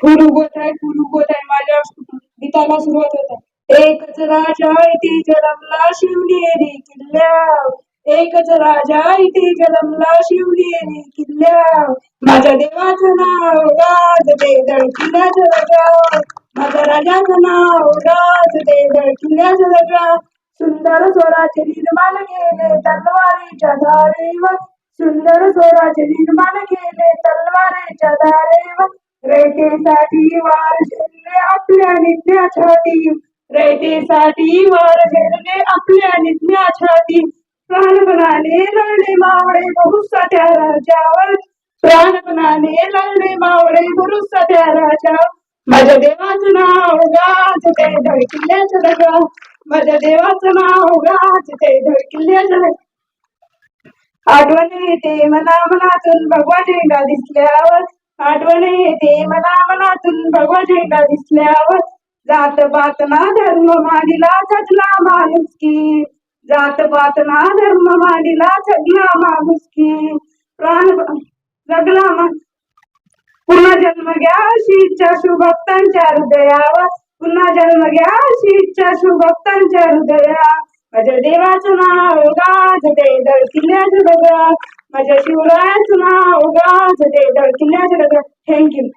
फुल उगवत आहे फुल उगवत आहे माझ्या गीताला सुरुवात होत. आहे एकच राजा इथे जन्मला शिवनेरी किल्ल्या एकच राजा इथे जन्मला शिवनेरी किल्ल्या माझ्या देवाचं नाव गाज दे किल्ल्याचं राजा माझ्या राजाचं नाव गाज दे किल्ल्याचं राजा सुंदर स्वराचे निर्माण केले तलवारीच्या धारेवर. सुंदर स्वराचे निर्माण केले तलवारीच्या धारेवर. रयतेसाठी वार झेलले आपल्या निज्ञा छाती रयतेसाठी वार झेलले आपल्या निज्ञा छाती प्राणपणाने लढले मावळे भरुसा त्या राजावर. प्राणपणाने लढले मावळे भरुसा त्या राजा. माझ्या देवाचं नाव गाज ते धडकिल्ल्याचं जगा माझ्या देवाचं नाव गाज ते धडकिल्ल्याचं रगा आठवण येते मना मनातून भगवान झेंडा दिसल्यावर. आठवण येते मना मनातून भगवा झेंडा दिसल्यावर जात पात ना धर्म मांडीला जगला माणुसकी जात पात ना धर्म मांडीला जगला माणुसकी प्राण जगला मा पुन्हा जन्म घ्या शीतच्या शुभक्तांच्या हृदयावर. पुन्हा जन्म घ्या शीतच्या शुभक्तांच्या हृदया माझ्या देवाचं नाव गाज दे दळ किल्ल्याचं डोंगर माझ्या शिवरायाचं नाव गा दे दळ किल्ल्याचं डोंगर थँक्यू